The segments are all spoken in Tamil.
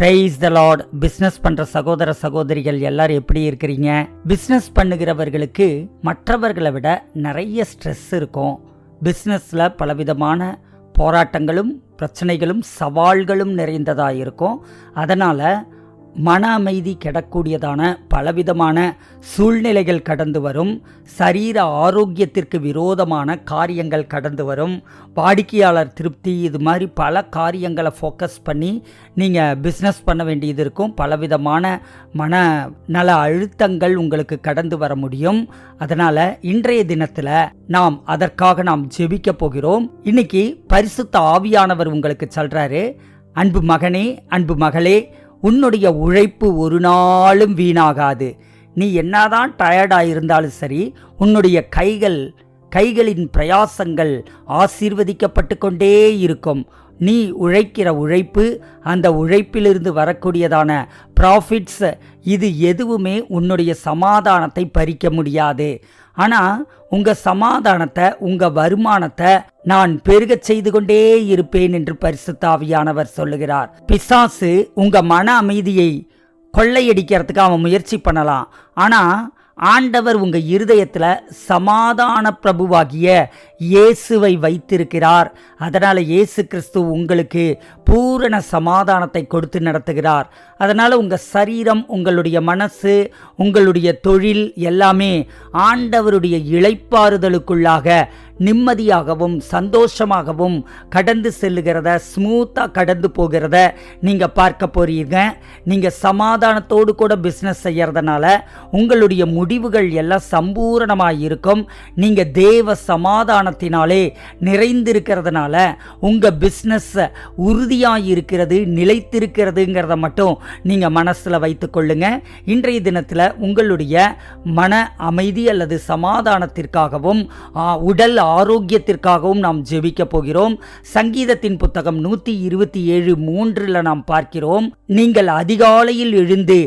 பிரைஸ் த லார்ட் பிஸ்னஸ் பண்ற சகோதர சகோதரிகள் எல்லாரும் எப்படி இருக்கிறீங்க? பிஸ்னஸ் பண்ணுகிறவர்களுக்கு மற்றவர்களை விட நிறைய ஸ்ட்ரெஸ் இருக்கும். பிஸ்னஸில் பலவிதமான போராட்டங்களும் பிரச்சனைகளும் சவால்களும் நிறைந்ததாக இருக்கும். அதனால் மன அமைதி கெடக்கூடியதான பலவிதமான சூழ்நிலைகள் கடந்து வரும் சரீர ஆரோக்கியத்திற்கு விரோதமான காரியங்கள் கடந்து வரும். வாடிக்கையாளர் திருப்தி இது மாதிரி பல காரியங்களை ஃபோக்கஸ் பண்ணி நீங்கள் பிஸ்னஸ் பண்ண வேண்டியது இருக்கும். பலவிதமான மன நல அழுத்தங்கள் உங்களுக்கு கடந்து வர முடியும். அதனால் இன்றைய தினத்தில் நாம் அதற்காக நாம் ஜெபிக்க போகிறோம். இன்னைக்கு பரிசுத்த ஆவியானவர் உங்களுக்கு சொல்கிறாரு அன்பு மகனே அன்பு மகளே உன்னுடைய உழைப்பு ஒரு நாளும் வீணாகாது. நீ என்னதான் டயர்டாக இருந்தாலும் சரி உன்னுடைய கைகள் கைகளின் பிரயாசங்கள் ஆசீர்வதிக்கப்பட்டு கொண்டே இருக்கும். நீ உழைக்கிற உழைப்பு அந்த உழைப்பிலிருந்து வரக்கூடியதான ப்ராஃபிட்ஸ் இது எதுவுமே உன்னுடைய சமாதானத்தை பறிக்க முடியாது. ஆனால் உங்கள் சமாதானத்தை உங்கள் வருமானத்தை நான் பெருகச் செய்து கொண்டே இருப்பேன் என்று பரிசுத்தாவியானவர் சொல்லுகிறார். பிசாசு உங்கள் மன அமைதியை கொள்ளையடிக்கிறதுக்கு அவன் முயற்சி பண்ணலாம். ஆனால் ஆண்டவர் உங்க இருதயத்துல சமாதான பிரபுவாகிய இயேசுவை வைத்திருக்கிறார். அதனால் இயேசு கிறிஸ்து உங்களுக்கு பூரண சமாதானத்தை கொடுத்து நடத்துகிறார். அதனால் உங்கள் சரீரம் உங்களுடைய மனசு உங்களுடைய தொழில் எல்லாமே ஆண்டவருடைய இழைப்பாறுதலுக்குள்ளாக நிம்மதியாகவும் சந்தோஷமாகவும் கடந்து செல்லுகிறத ஸ்மூத்தாக கடந்து போகிறத நீங்கள் பார்க்க போறீங்க. நீங்கள் சமாதானத்தோடு கூட பிஸ்னஸ் செய்கிறதுனால உங்களுடைய முடிவுகள் எல்லாம் சம்பூரணமாக இருக்கும் நீங்கள் தேவ சமாதான சமாதானத்தினாலே நிறைந்திருக்கிறதுனால உங்கள் பிஸ்னஸ் உறுதியாக இருக்கிறது நிலைத்திருக்கிறதுங்கிறத மட்டும் நீங்கள் மனசில் வைத்துக்கொள்ளுங்க இன்றைய தினத்தில் உங்களுடைய மன அமைதி அல்லது சமாதானத்திற்காகவும் உடல் ஆரோக்கியத்திற்காகவும் நாம் ஜெபிக்க போகிறோம். சங்கீதத்தின் புத்தகம் நூற்றி இருபத்தி ஏழு மூன்றில் நாம் பார்க்கிறோம். நீங்கள் அதிகாலையில் எழுந்து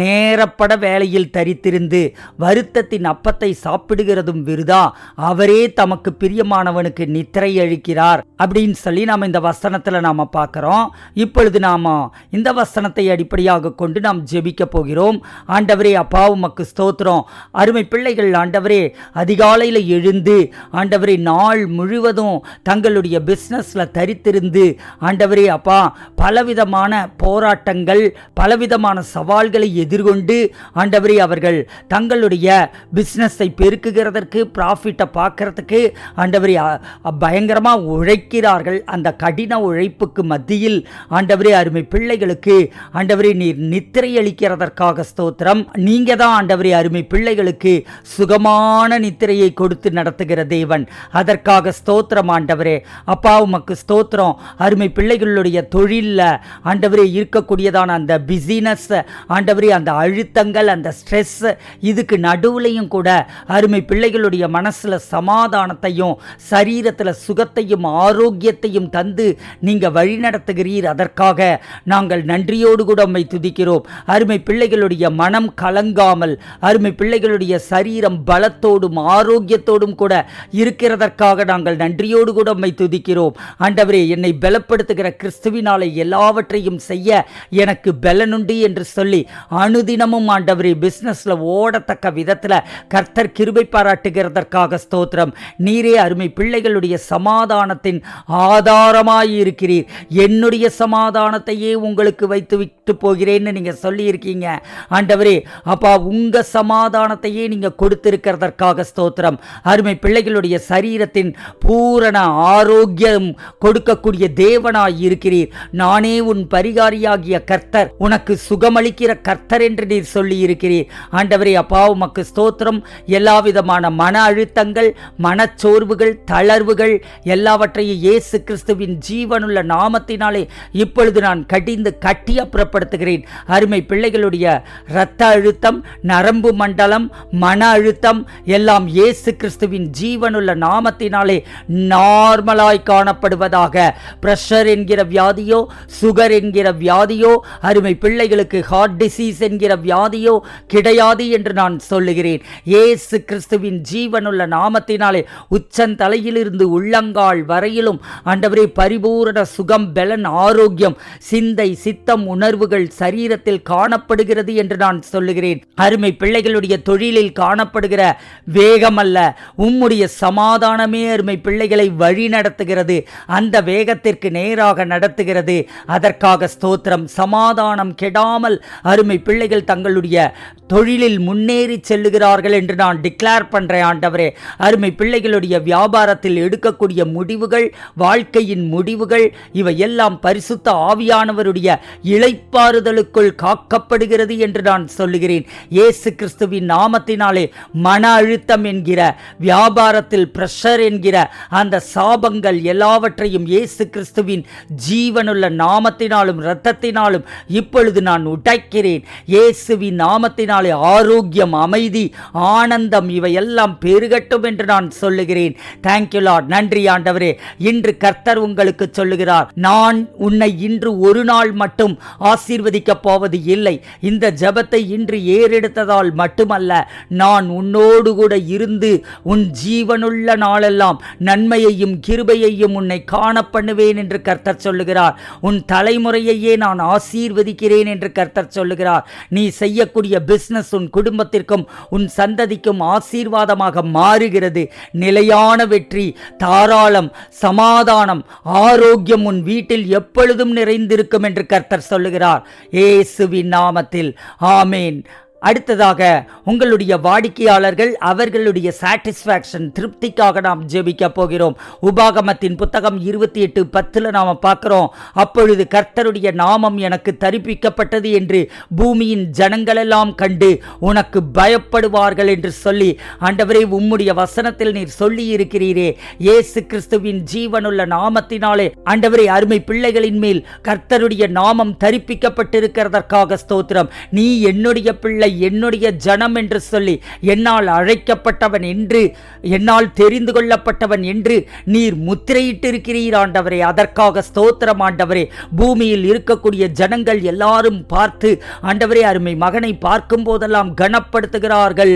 நேரப்பட வேலையில் தரித்திருந்து வருத்தத்தின் அப்பத்தை சாப்பிடுகிறதும் விருதா? அவரே தமக்கு பிரியமானவனுக்கு நித்திரை அளிக்கிறார் அப்படின்னு சொல்லி நாம் இந்த வசனத்தில் நாம் பார்க்குறோம். இப்பொழுது நாம் இந்த வசனத்தை அடிப்படையாக கொண்டு நாம் ஜெபிக்க போகிறோம். ஆண்டவரே அப்பா உமக்கு ஸ்தோத்திரம். அருமை பிள்ளைகள் ஆண்டவரே அதிகாலையில் எழுந்து ஆண்டவரே நாள் முழுவதும் தங்களுடைய பிஸ்னஸில் தரித்திருந்து ஆண்டவரே அப்பா பலவிதமான போராட்டங்கள் பலவிதமான சவால்களை எதிர்கொண்டு ஆண்டவரே அவர்கள் தங்களுடைய பிஸ்னஸை பெருக்குகிறதற்கு ப்ராஃபிட்டை பார்க்கறதுக்கு ஆண்டவரே பயங்கரமாக உழைக்கிறார்கள். அந்த கடின உழைப்புக்கு மத்தியில் ஆண்டவரே அருமை பிள்ளைகளுக்கு ஆண்டவரே நீர் நித்திரை அளிக்கிறதற்காக ஸ்தோத்திரம். நீங்க தான் ஆண்டவரே அருமை பிள்ளைகளுக்கு சுகமான நித்திரையை கொடுத்து நடத்துகிற தேவன். அதற்காக ஸ்தோத்திரம் ஆண்டவரே. அப்பா உமக்கு ஸ்தோத்திரம். அருமை பிள்ளைகளுடைய தொழிலில் ஆண்டவரே இருக்கக்கூடியதான அந்த பிஸினஸ் ஆண்டவரே அந்த அழுத்தங்கள் அந்த ஸ்ட்ரெஸ் இதுக்கு நடுவுலையும் கூட அருமை பிள்ளைகளுடைய மனசில் சமாதானத்தையும் சுகத்தையும் சரீரத்தில் சுகத்தையும் ஆரோக்கியத்தையும் தந்து நீங்கள் வழிநடத்துகிறீர் அதற்காக நாங்கள் நன்றியோடு கூட உம்மை துதிக்கிறோம். அருமை பிள்ளைகளுடைய மனம் கலங்காமல் அருமை பிள்ளைகளுடைய சரீரம் பலத்தோடும் ஆரோக்கியத்தோடும் கூட இருக்கிறதற்காக நாங்கள் நன்றியோடு கூட உம்மை துதிக்கிறோம். ஆண்டவரே என்னை பலப்படுத்துகிற கிறிஸ்துவினாலே எல்லாவற்றையும் செய்ய எனக்கு பலனுண்டு என்று சொல்லி அனுதினமும் ஆண்டவரே பிஸ்னஸில் ஓடத்தக்க விதத்தில் கர்த்தர் கிருபை பாராட்டுகிறதற்காக ஸ்தோத்திரம். நீரே அருமை பிள்ளைகளுடைய சமாதானத்தின் ஆதாரமாயிருக்கிறீர். என்னுடைய சமாதானத்தையே உங்களுக்கு வைத்து விட்டு போகிறேன்னு நீங்கள் சொல்லியிருக்கீங்க. ஆண்டவரே அப்பா உங்க சமாதானத்தையே நீங்கள் கொடுத்திருக்கிறதற்காக ஸ்தோத்திரம். அருமை பிள்ளைகளுடைய சரீரத்தின் பூரண ஆரோக்கியம் கொடுக்கக்கூடிய தேவனாய் இருக்கிறீர் நானே உன் பரிகாரியாகிய கர்த்தர் உனக்கு சுகமளிக்கிற கர்த்தர் என்று நீர் சொல்லி இருக்கிறீர் ஆண்டவரே அப்பா உமக்கு ஸ்தோத்திரம். எல்லா விதமான மன அழுத்தங்கள் மனச்சோர்வுகள் தளர்வுகள் எல்லாவற்றையும் இயேசு கிறிஸ்துவின் ஜீவனுள்ள நாமத்தினாலே இப்பொழுது நான் கடிந்து கட்டிய புறப்படுத்துகிறேன் அருமை பிள்ளைகளுடைய இரத்த அழுத்தம் நரம்பு மண்டலம் மன அழுத்தம் எல்லாம் இயேசு கிறிஸ்துவின் ஜீவனுள்ள நாமத்தினாலே நார்மலாய் காணப்படுவதாக. பிரஷர் என்கிற வியாதியோ சுகர் என்கிற வியாதியோ அருமை பிள்ளைகளுக்கு ஹார்ட் டிசீஸ் என்கிற வியாதியோ கிடையாது என்று நான் சொல்லுகிறேன். இயேசு கிறிஸ்துவின் ஜீவனுள்ள நாமத்தினாலே உச்ச உச்சந்தலையிலிருந்து உள்ளங்கால் வரையிலும் ஆண்டவரே பரிபூரண சுகம் பலன் ஆரோக்கியம் சிந்தை சித்தம் உணர்வுகள் சரீரத்தில் காணப்படுகிறது என்று நான் சொல்லுகிறேன். அருமை பிள்ளைகளுடைய தொழிலில் காணப்படுகிற வேகம் அல்ல உம்முடைய சமாதானமே அருமை பிள்ளைகளை வழி நடத்துகிறது. அந்த வேகத்திற்கு நேராக நடத்துகிறது. அதற்காக ஸ்தோத்திரம். சமாதானம் கெடாமல் அருமை பிள்ளைகள் தங்களுடைய தொழிலில் முன்னேறி செல்லுகிறார்கள் என்று நான் டிக்ளேர் பண்றேன் ஆண்டவரே. அருமை பிள்ளைகளுடைய வியாபாரத்தில் எடுக்கக்கூடிய முடிவுகள் வாழ்க்கையின் முடிவுகள் இவையெல்லாம் பரிசுத்த ஆவியானவருடைய இளைப்பாறுதலுக்குள் காக்கப்படுகிறது என்று நான் சொல்லுகிறேன். இயேசு கிறிஸ்துவின் நாமத்தினாலே மன அழுத்தம் என்கிற வியாபாரத்தில் பிரஷர் என்கிற அந்த சாபங்கள் எல்லாவற்றையும் இயேசு கிறிஸ்துவின் ஜீவனுள்ள நாமத்தினாலும் இரத்தத்தினாலும் இப்பொழுது நான் உடைக்கிறேன். இயேசுவின் நாமத்தினாலே ஆரோக்கியம் அமைதி ஆனந்தம் இவையெல்லாம் பெருகட்டும் என்று நான் சொல்லுகிறேன். தேங்க்யூ லார்ட் நன்றி ஆண்டவரே. இன்று கர்த்தர் உங்களுக்கு சொல்லுகிறார். நான் உன்னை இன்று ஒரு நாள் மட்டும் ஆசீர்வதிக்கப் போவது இல்லை. இந்த ஜெபத்தை இன்று ஏறெடுத்ததால் மட்டுமல்ல நான் உன்னோடு கூட இருந்து உன் ஜீவனுள்ள நாளெல்லாம் நன்மையையும் கிருபையையும் உன்னை காண பண்ணுவேன் என்று கர்த்தர் சொல்லுகிறார். உன் தலைமுறையையே நான் ஆசீர்வதிக்கிறேன் என்று கர்த்தர் சொல்லுகிறார். நீ செய்யக்கூடிய பிசினஸ் உன் குடும்பத்திற்கும் உன் சந்ததிக்கும் ஆசீர்வாதமாக மாறுகிறது. நிலையான வெற்றி தாராளம் சமாதானம் ஆரோக்கியம் உன் வீட்டில் எப்பொழுதும் நிறைந்திருக்கும் என்று கர்த்தர் சொல்லுகிறார். ஏசுவின் நாமத்தில். ஆமேன். அடுத்ததாக உங்களுடைய வாடிக்கையாளர்கள் அவர்களுடைய சாட்டிஸ்ஃபேக்ஷன் திருப்திக்காக நாம் ஜெபிக்க போகிறோம். உபாகமத்தின் புத்தகம் இருபத்தி எட்டு பத்தில் நாம் பார்க்குறோம். அப்பொழுது கர்த்தருடைய நாமம் எனக்கு தரிப்பிக்கப்பட்டது என்று பூமியின் ஜனங்களெல்லாம் கண்டு உனக்கு பயப்படுவார்கள் என்று சொல்லி ஆண்டவரே உம்முடைய வசனத்தில் நீர் சொல்லி இருக்கிறீரே இயேசு கிறிஸ்துவின் ஜீவனுள்ள நாமத்தினாலே ஆண்டவரே அருமை பிள்ளைகளின் மேல் கர்த்தருடைய நாமம் தரிப்பிக்கப்பட்டிருக்கிறதற்காக ஸ்தோத்திரம். நீ என்னுடைய பிள்ளை என்னுடைய ஜனம் என்று சொல்லி என்னால் அழைக்கப்பட்டவன் என்று என்னால் தெரிந்து கொள்ளப்பட்டவன் என்று நீர் முத்திரையிட்டிருக்கிறீர் ஆண்டவரே. அதற்காக ஸ்தோத்திரம் ஆண்டவரே. பூமியில் இருக்கக்கூடிய ஜனங்கள் எல்லாரும் பார்த்து ஆண்டவரே அருமை மகனை பார்க்கும் போதெல்லாம் கனப்படுத்துகிறார்கள்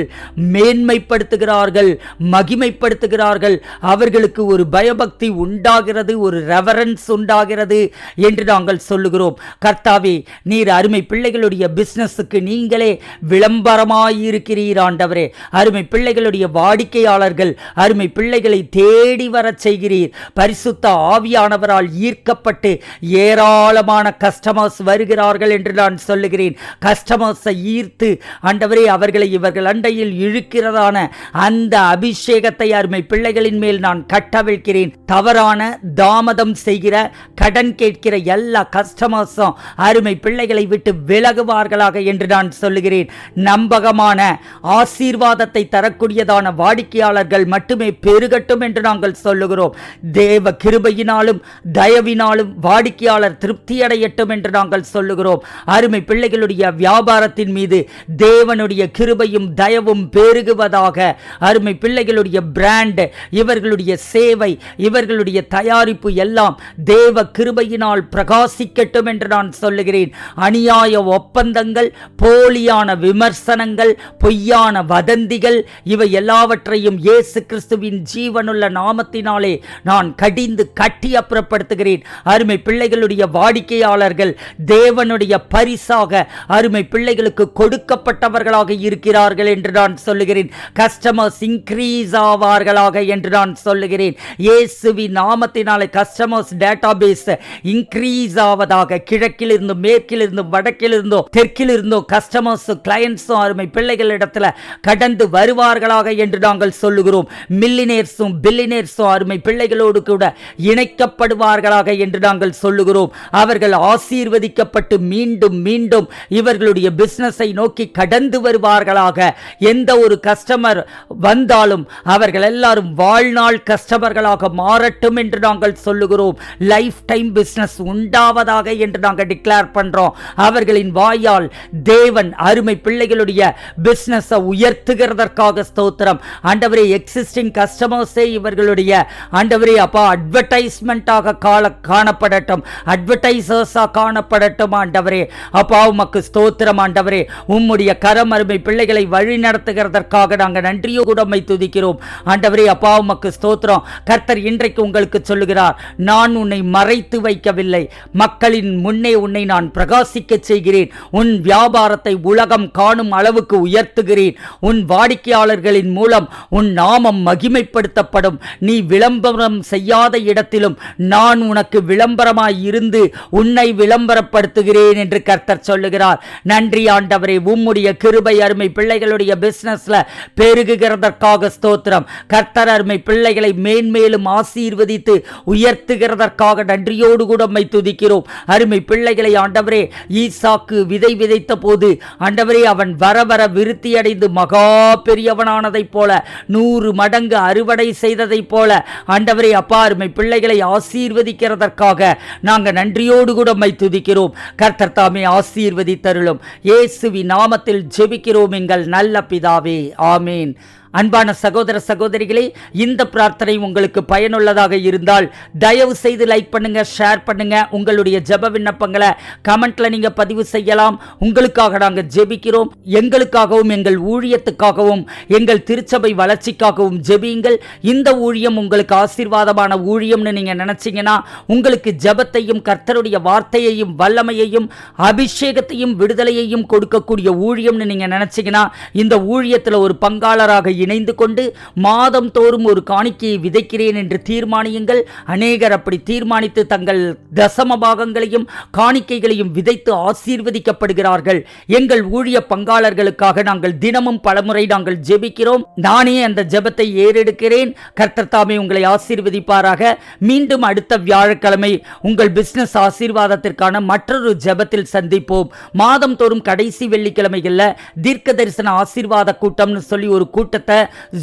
மேன்மைப்படுத்துகிறார்கள் மகிமைப்படுத்துகிறார்கள். அவர்களுக்கு ஒரு பயபக்தி உண்டாகிறது ஒரு ரெவரன்ஸ் உண்டாகிறது என்று நாங்கள் சொல்லுகிறோம். கர்த்தாவே நீர் அருமை பிள்ளைகளுடைய பிசினஸுக்கு நீங்களே விளம்பரமாயிருக்கிறீர் ஆண்டவரே. அருமை பிள்ளைகளுடைய வாடிக்கையாளர்கள் அருமை பிள்ளைகளை தேடி வரச் செய்கிறீர். பரிசுத்த ஆவியானவரால் ஈர்க்கப்பட்டு ஏராளமான கஸ்டமர்ஸ் வருகிறார்கள் என்று நான் சொல்லுகிறேன். கஸ்டமர்ஸை ஈர்த்து ஆண்டவரே அவர்களை இவர்கள் அண்டையில் இழுக்கிறதான அந்த அபிஷேகத்தை அருமை பிள்ளைகளின் மேல் நான் கட்டவிழ்கிறேன் தவறான தாமதம் செய்கிற கடன் கேட்கிற எல்லா கஸ்டமர்ஸும் அருமை பிள்ளைகளை விட்டு விலகுவார்களாக என்று நான் சொல்லுகிறேன். நம்பகமான ஆசீர்வாதத்தை தரக்கூடியதான வாடிக்கையாளர்கள் மட்டுமே பெருகட்டும் என்று நாங்கள் சொல்லுகிறோம். தேவ கிருபையினாலும் தயவினாலும் வாடிக்கையாளர் திருப்தியடையட்டும் என்று நாங்கள் சொல்லுகிறோம். அருமை பிள்ளைகளுடைய வியாபாரத்தின் மீது தேவனுடைய கிருபையும் தயவும் பெருகுவதாக அருமை பிள்ளைகளுடைய பிராண்ட் இவர்களுடைய சேவை இவர்களுடைய தயாரிப்பு எல்லாம் தேவ கிருபையினால் பிரகாசிக்கட்டும் என்று நான் சொல்லுகிறேன். அநியாய ஒப்பந்தங்கள் போலியான விமர்சனங்கள் பொய்யான வதந்திகள் இவை எல்லாவற்றையும் இயேசு கிறிஸ்துவின் ஜீவனுள்ள நாமத்தினாலே நான் கடிந்து கட்டி அப்புறப்படுத்துகிறேன். அருமை பிள்ளைகளுடைய வாடிக்கையாளர்கள் தேவனுடைய பரிசாக அருமை பிள்ளைகளுக்கு கொடுக்கப்பட்டவர்களாக இருக்கிறார்கள் என்று நான் சொல்லுகிறேன். கஸ்டமர்ஸ் இன்க்ரீஸ் ஆவார்களாக என்று நான் சொல்லுகிறேன். இயேசுவின் நாமத்தினாலே கஸ்டமர்ஸ் டேட்டாபேஸ் இன்க்ரீஸ் ஆவதாக கிழக்கிலிருந்து மேற்கிலிருந்து வடக்கிலிருந்தோ தெற்கிலிருந்தோ கஸ்டமர்ஸ் கிளையன்ஸும் அருமை பிள்ளைகளிடத்தில் கடந்து வருவார்களாக என்று நாங்கள் சொல்லுகிறோம். மில்லினேர்ஸும் பில்லினேர்ஸும் அருமை பிள்ளைகளோடு கூட இணைக்கப்படுவார்களாக என்று நாங்கள் சொல்லுகிறோம். அவர்கள் ஆசீர்வதிக்கப்பட்டு மீண்டும் மீண்டும் இவர்களுடைய பிசினஸை நோக்கி கடந்து வருவார்களாக. எந்த ஒரு கஸ்டமர் வந்தாலும் அவர்கள் எல்லாரும் வாழ்நாள் கஸ்டமர்களாக மாறட்டும் என்று நாங்கள் சொல்லுகிறோம். லைஃப் டைம் பிசினஸ் உண்டாவதாக என்று நாங்கள் டிக்ளேர் பண்றோம். அவர்களின் வாயால் தேவன் அருமை பிள்ளைகளுடைய பிஸ்னஸை உயர்த்துகிறதற்காக ஸ்தோத்திரம். ஆண்டவரே எக்ஸிஸ்டிங் கஸ்டமர்ஸே இவர்களுடைய ஆண்டவரே அப்பா அட்வர்டைஸ்மெண்ட்டாக கால காணப்படட்டும். அட்வர்டைசர்ஸாக காணப்படட்டும் ஆண்டவரே. அப்பா உமக்கு ஸ்தோத்திரம் ஆண்டவரே. உம்முடைய கரம் அருமை பிள்ளைகளை வழி நடத்துகிறதற்காக நாங்கள் நன்றியோ கூடமை துதிக்கிறோம். ஆண்டவரே அப்பா உமக்கு ஸ்தோத்திரம். கர்த்தர் இன்றைக்கு உங்களுக்கு சொல்லுகிறார் நான் உன்னை மறைத்து வைக்கவில்லை. மக்களின் முன்னே உன்னை நான் பிரகாசிக்க செய்கிறேன். உன் வியாபாரத்தை உலகம் காணும் அளவுக்கு உயர்த்துகிறேன். உன் வாடிக்கையாளர்களின் மூலம் உன் நாமம் மகிமைப்படுத்தப்படும். நீ விளம்பரம் செய்யாத இடத்திலும் நான் உனக்கு விளம்பரமாய் இருந்து உன்னை விளம்பரப்படுத்துகிறேன் என்று கர்த்தர் சொல்லுகிறார். நன்றி ஆண்டவரே உம்முடைய கிருபை அருமை பிள்ளைகளுடைய பிசினஸ்ல பெருகுகிறதற்காக ஸ்தோத்திரம். கர்த்தர் அருமை பிள்ளைகளை மேன்மேலும் ஆசீர்வதித்து உயர்த்துகிறதற்காக நன்றியோடு கூட உம்மை துதிக்கிறோம். அருமை பிள்ளைகளை ஆண்டவரே ஈசாக்கு விதை விதைத்த போது ஆண்டவரே அவன் வர வர விருத்தி அடைந்து மகா பெரியவனானதைப் போல நூறு மடங்கு அறுவடை செய்ததைப் போல ஆண்டவரே அப்பா அருமை பிள்ளைகளை ஆசீர்வதிக்கிறதற்காக நாங்கள் நன்றியோடு கூட மை துதிக்கிறோம். கர்த்தர் தாமே ஆசீர்வதித்தருளும். இயேசுவி நாமத்தில் ஜெபிக்கிறோம் எங்கள் நல்ல பிதாவே. ஆமீன். அன்பான சகோதர சகோதரிகளே இந்த பிரார்த்தனை உங்களுக்கு பயனுள்ளதாக இருந்தால் தயவு செய்து லைக் பண்ணுங்க ஷேர் பண்ணுங்க. உங்களுடைய ஜெப விண்ணப்பங்களை கமெண்ட்ல நீங்க பதிவு செய்யலாம். உங்களுக்காக நாங்கள் ஜெபிக்கிறோம். எங்களுக்காகவும் எங்கள் ஊழியத்துக்காகவும் எங்கள் திருச்சபை வளர்ச்சிக்காகவும் ஜெபியுங்கள். இந்த ஊழியம் உங்களுக்கு ஆசீர்வாதமான ஊழியம்னு நீங்க நினைச்சீங்கன்னா உங்களுக்கு ஜெபத்தையும் கர்த்தருடைய வார்த்தையையும் வல்லமையையும் அபிஷேகத்தையும் விடுதலையையும் கொடுக்கக்கூடிய ஊழியம்னு நீங்க நினைச்சீங்கன்னா இந்த ஊழியத்தில் ஒரு பங்காளராக இணைந்து கொண்டு மாதம் தோறும் ஒரு காணிக்கையை விதைக்கிறேன் என்று தீர்மானியுங்கள். அநேகர் அப்படி தீர்மானித்து தங்கள் தசம பாகங்களையும் காணிக்கைகளையும் விதைத்து ஆசீர்வதிக்கப்படுகிறார்கள். எங்கள் ஊழிய பங்காளர்களுக்காக நாங்கள் தினமும் பலமுறை நாங்கள் ஜெபிக்கிறோம். நானே அந்த ஜெபத்தை ஏறெடுக்கிறேன். கர்த்தர் தாமே உங்களை ஆசீர்வதிப்பாராக. மீண்டும் அடுத்த வியாழக்கிழமை உங்கள் பிசினஸ் ஆசீர்வாதத்திற்கான மற்றொரு ஜெபத்தில் சந்திப்போம். மாதம் தோறும் கடைசி வெள்ளிக்கிழமைகளில் தீர்க்க தரிசன ஆசீர்வாத கூட்டம்னு சொல்லி ஒரு கூட்டத்தை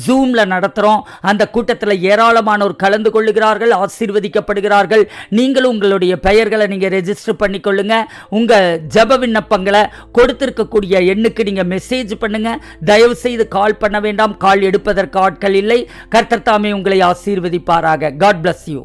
ஜூமில் நடத்துகிறோம் அந்த கூட்டத்தில் ஏராளமானோர் கலந்து கொள்ளுகிறார்கள் ஆசீர்வதிக்கப்படுகிறார்கள். நீங்களும் உங்களுடைய பெயர்களை நீங்கள் ரெஜிஸ்டர் பண்ணிக்கொள்ளுங்க. உங்கள் ஜப விண்ணப்பங்களை கொடுத்திருக்கக்கூடிய எண்ணுக்கு நீங்கள் மெசேஜ் பண்ணுங்க. தயவு செய்து கால் பண்ண வேண்டாம். கால் எடுப்பதற்கு ஆட்கள் இல்லை. கர்த்தர் தாமே உங்களை ஆசீர்வதிப்பாராக. God bless you